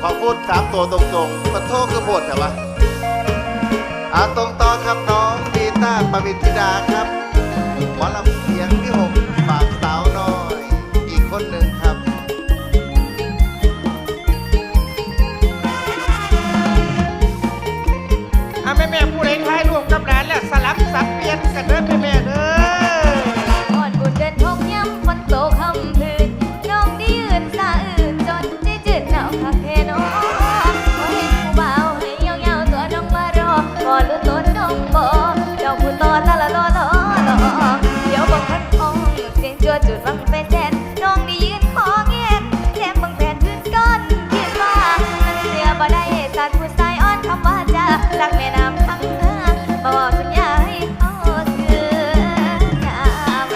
ขอพูดสามตัวตรงๆขอโทษคือโพดแต่ว่าอาตรงต่อครับน้องดีต้าปวินธิดาครับหมอลำเสียงที่หก ได้สัตว์ผู้ชายอ่อนคำว่าจะรักแม่น้ำทั้งเนื้อบ่บอกสัญญาให้เขาคืองาม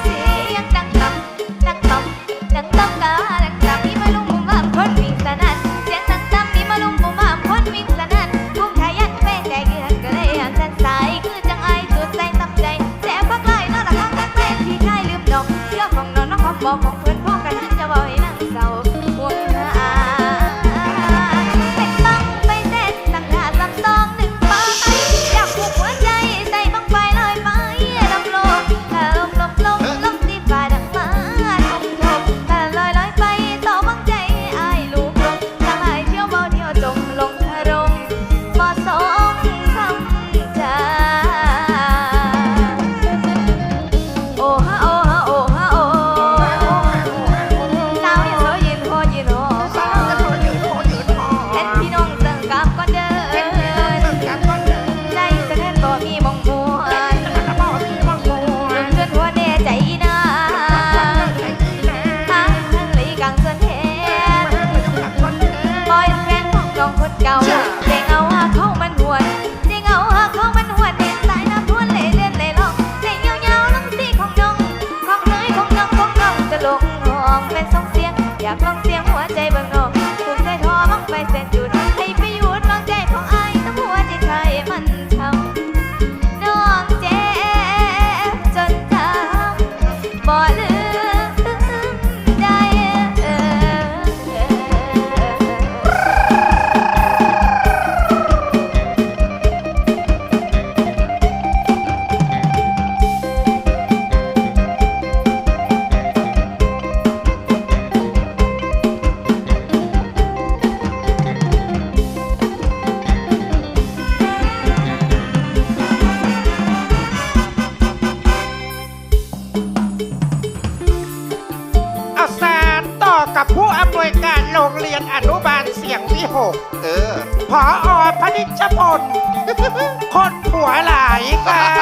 เสียงดังต่ำดังต่ำดังต่ำกาดังต่ำนี่มาลุง องน้องคนเก่าเจงเอาหาเขามันหวนเจงเอาหาเขามันหวนเห็นสายน้ำทวนเล่เล่นเล่ลองเจงยาวๆลงสีของน้องของเนยของน้องของน้องจะลงห้องเป็นสองเสียง อยากลองเสียงหัวใจเบิ่งน้องภูมิใจทอมังไปเส้นจุดให้ไปหยุดลองใจของไอายต้องหัวใจใครมันช้ำน้องเจ็บจนทำบ่ลื สารต่อกับผู้อำนวยการโรงเรียนอนุบาลเสียงวิหกเออ พออพนิชพล คนผัวหลายค่ะ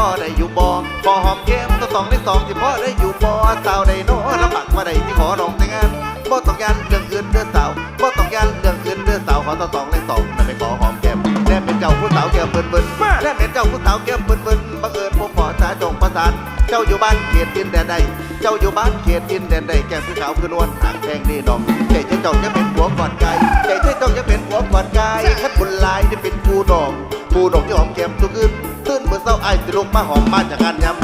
เล่อได้อยู่บ่ขอหอมแก้มต้องต้องเล่นตองที่บ่อได้อยู่บ่สาวใดโน้ลำบากมาได้ที่ขอน้องแต่งงานบ่ต้องยันเรื่องอื่นเด้อสาวบ่ต้องยันเรื่องอื่นเด้อสาวขอต้องต้องเล่นตองนั่นไปขอหอมแก้มแน่เป็นเจ้าผู้สาวแก้มเบิ่นเบิ่นแน่เป็นเจ้าผู้สาวแก้มเบิ่นเบิ่นบังเอิญผมขอสาจงประสานเจ้าอยู่บ้านเขตดินแดนใดเจ้าอยู่บ้านเขตดินแดนใดแก้มคือขาวคือนวลหางแพงนี่ดอกใจเจ้าเจ้าจะเป็นผัวก่อนไกลใจเจ้าเจ้าจะเป็นผัวก่อนไกลคัดบุญลายจะเป็นผู้ดอกผู้ดอกที่หอมแก้มทุกคืนตื่น มื่อเช้าไอ้ายสิลงมาหอมมาจากงานยาม